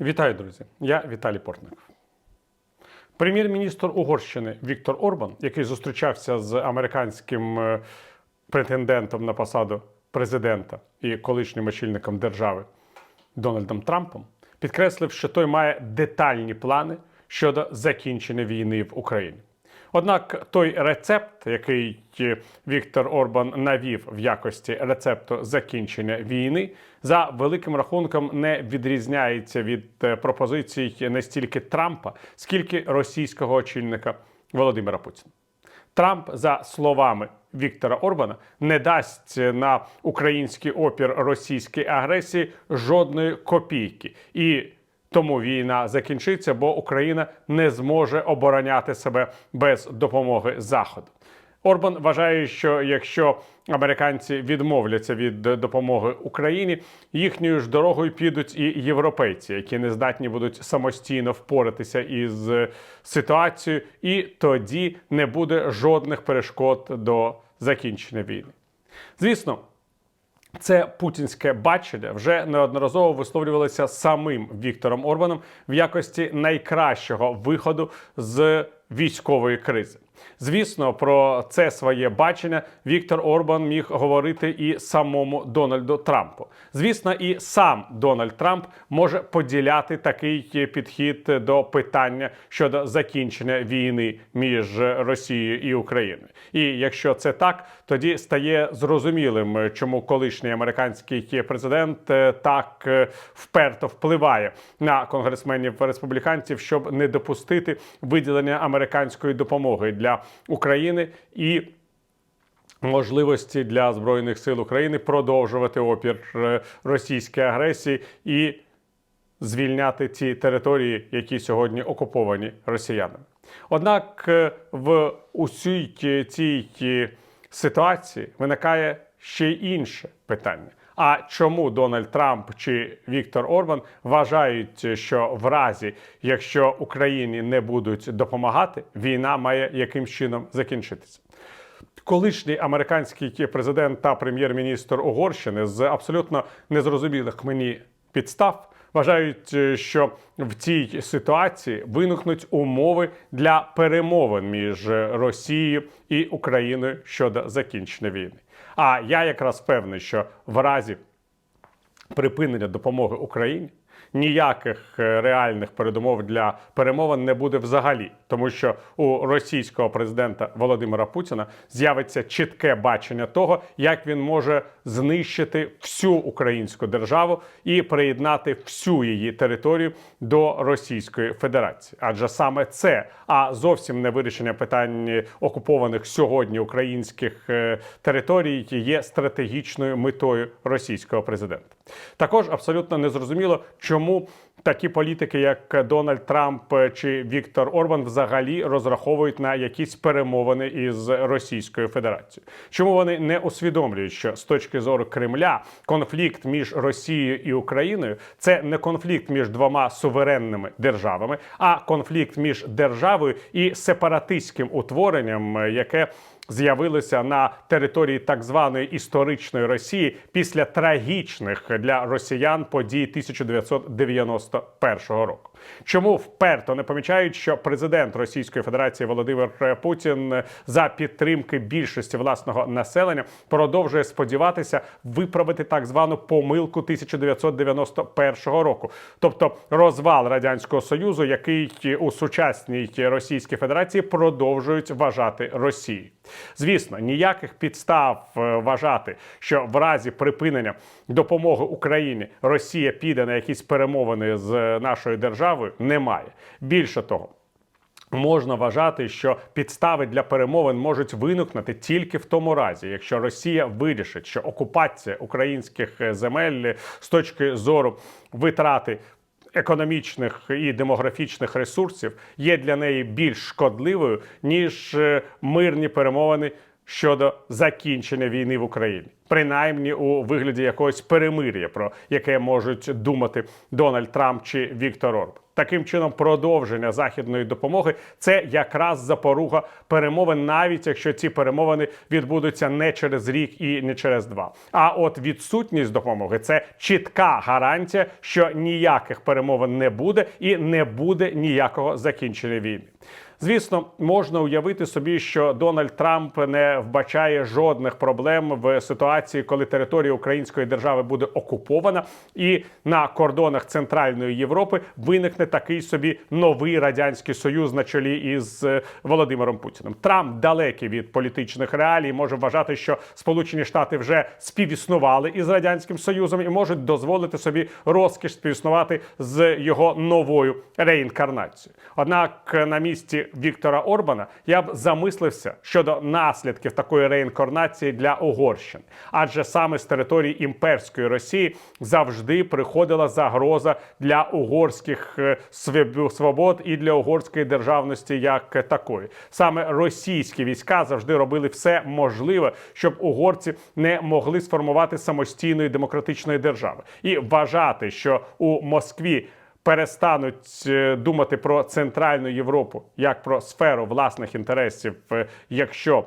Вітаю, друзі! Я Віталій Портник. Прем'єр-міністр Угорщини Віктор Орбан, який зустрічався з американським е, претендентом на посаду президента і колишнім очільником держави Дональдом Трампом, підкреслив, що той має детальні плани щодо закінчення війни в Україні. Однак той рецепт, який е, Віктор Орбан навів в якості рецепту закінчення війни, за великим рахунком не відрізняється від е, пропозицій не стільки Трампа, скільки російського очільника Володимира Путіна. Трамп, за словами Віктора Орбана, не дасть на український опір російській агресії жодної копійки. І тому війна закінчиться, бо Україна не зможе обороняти себе без допомоги Заходу. Орбан вважає, що якщо американці відмовляться від допомоги Україні, їхньою ж дорогою підуть і європейці, які не здатні будуть самостійно впоратися із ситуацією, і тоді не буде жодних перешкод до закінчення війни. Звісно. Це путінське бачення вже неодноразово висловлювалося самим Віктором Орбаном в якості найкращого виходу з військової кризи. Звісно, про це своє бачення Віктор Орбан міг говорити і самому Дональду Трампу. Звісно, і сам Дональд Трамп може поділяти такий підхід до питання щодо закінчення війни між Росією і Україною. І якщо це так, тоді стає зрозумілим, чому колишній американський президент е, так е, вперто впливає на конгресменів республіканців, щоб не допустити виділення американської допомоги для України і можливості для збройних сил України продовжувати опір е, російській агресії і звільняти ті території, які сьогодні окуповані росіянами. Однак е, в усій цій ситуації виникає ще й інше питання. А чому Дональд Трамп чи Віктор Орбан вважають, що в разі, якщо Україні не будуть допомагати, війна має яким чином закінчитися? Колишній американський президент та прем'єр-міністр Угорщини з абсолютно незрозумілих мені підстав вважають, що в цій ситуації виникнуть умови для перемовин між Росією і Україною щодо закінчення війни. А я якраз певний, що в разі припинення допомоги Україні ніяких е, реальних передумов для перемовин не буде взагалі, тому що у російського президента Володимира Путіна з'явиться чітке бачення того, як він може знищити всю українську державу і приєднати всю її територію до Російської Федерації. Адже саме це, а зовсім не вирішення питань окупованих сьогодні українських е, територій, є стратегічною метою російського президента. Також абсолютно незрозуміло, чому такі політики, як Дональд Трамп чи Віктор Орбан, взагалі розраховують на якісь перемовини із Російською Федерацією. Чому вони не усвідомлюють, що з точки зору Кремля конфлікт між Росією і Україною це не конфлікт між двома суверенними державами, а конфлікт між державою і сепаратистським утворенням, яке з'явилися на території так званої історичної Росії після трагічних для росіян подій 1991 року. Чому вперто не помічають, що президент Російської Федерації Володимир Путін за підтримки більшості власного населення продовжує сподіватися виправити так звану помилку 1991 року, тобто розвал радянського союзу, який у сучасній Російській Федерації продовжують вважати Росією. Звісно, ніяких підстав е, вважати, що в разі припинення допомоги Україні Росія піде на якісь перемовини з нашою державою, немає. Більше того. Можна вважати, що підстави для перемовин можуть виникнути тільки в тому разі, якщо Росія вирішить, що окупація українських е, земель з точки зору витрати економічних і демографічних ресурсів є для неї більш шкодливою ніж е, мирні перемовини щодо закінчення війни в Україні. принаймні у вигляді якогось перемир'я, про яке можуть думати Дональд Трамп чи Віктор Орбан. Таким чином, продовження західної допомоги це якраз запоруга перемовин, навіть якщо ці перемовини відбудуться не через рік і не через два. А от відсутність допомоги це чітка гарантія, що ніяких перемовин не буде і не буде ніякого закінчення війни. Звісно, можна уявити собі, що Дональд Трамп не вбачає жодних проблем в ситуації, коли територія Української держави буде окупована, і на кордонах Центральної Європи виникне такий собі новий радянський союз на чолі із е, Володимиром Путіним. Трамп далекий від політичних реалій, може вважати, що Сполучені Штати вже співіснували із радянським союзом і можуть дозволити собі розкіш співіснувати з його новою реінкарнацією. Однак на місці Віктора Орбана я б замислився щодо наслідків такої реінкарнації для Угорщини, адже саме з території імперської Росії завжди приходила загроза для угорських е, свобод і для угорської державності як такої. Саме російські війська завжди робили все можливе, щоб угорці не могли сформувати самостійної демократичної держави і вважати, що у Москві перестануть е, думати про центральну Європу як про сферу власних інтересів, е, якщо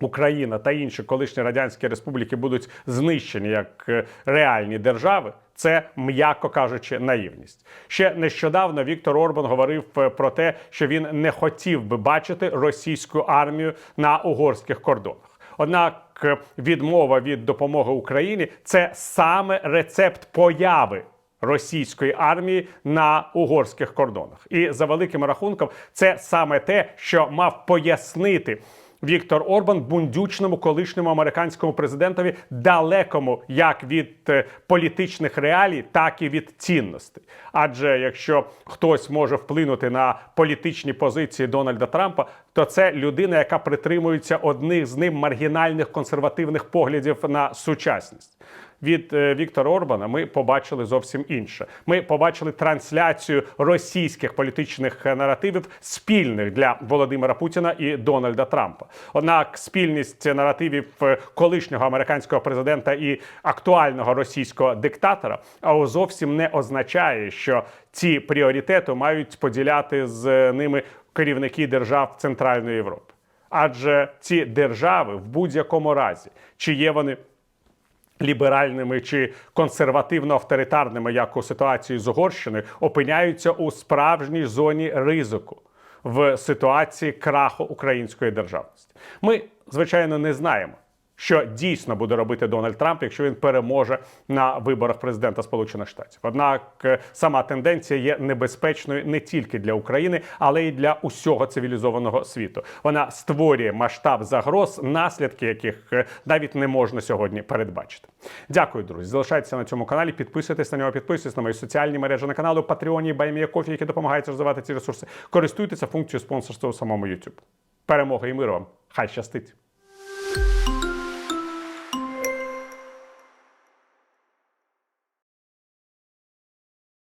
Україна та інші колишні радянські республіки будуть знищені як е, реальні держави. Це, м'яко кажучи, наївність. Ще нещодавно Віктор Орбан говорив про те, що він не хотів би бачити російську армію на угорських кордонах. Однак відмова від допомоги Україні це саме рецепт появи російської армії на угорських кордонах. І за великим рахунком, це саме те, що мав пояснити. Віктор Орбан бундючному колишньому американському президентові далекому як від е, політичних реалій, так і від цінностей. Адже якщо хтось може вплинути на політичні позиції Дональда Трампа, то це людина, яка притримується одних з ним маргінальних консервативних поглядів на сучасність. Від е, Віктора Орбана ми побачили зовсім інше. Ми побачили трансляцію російських політичних е, наративів спільних для Володимира Путіна і Дональда Трампа. Однак спільність наративів е, колишнього американського президента і актуального російського диктатора а зовсім не означає, що ці пріоритети мають поділяти з ними керівники держав Центральної Європи. Адже ці держави в будь-якому разі, чи є вони ліберальними чи консервативно-авторитарними, як у ситуації з Угорщиною, опиняються у справжній зоні ризику в ситуації краху української державності. Ми, звичайно, не знаємо. Що дійсно буде робити Дональд Трамп, якщо він переможе на виборах президента Сполучених Штатів? Однак е, сама тенденція є небезпечною не тільки для України, але й для усього цивілізованого світу. Вона створює масштаб загроз, наслідки яких е, навіть не можна сьогодні передбачити. Дякую, друзі. Залишайтеся на цьому каналі, підписуйтесь на нього, підписуйтесь на мої соціальні мережі на каналу Патреоні, Кофі, які допомагають розвивати ці ресурси. Користуйтеся функцією спонсорства у самому YouTube. Перемоги і миру вам! Хай щастить!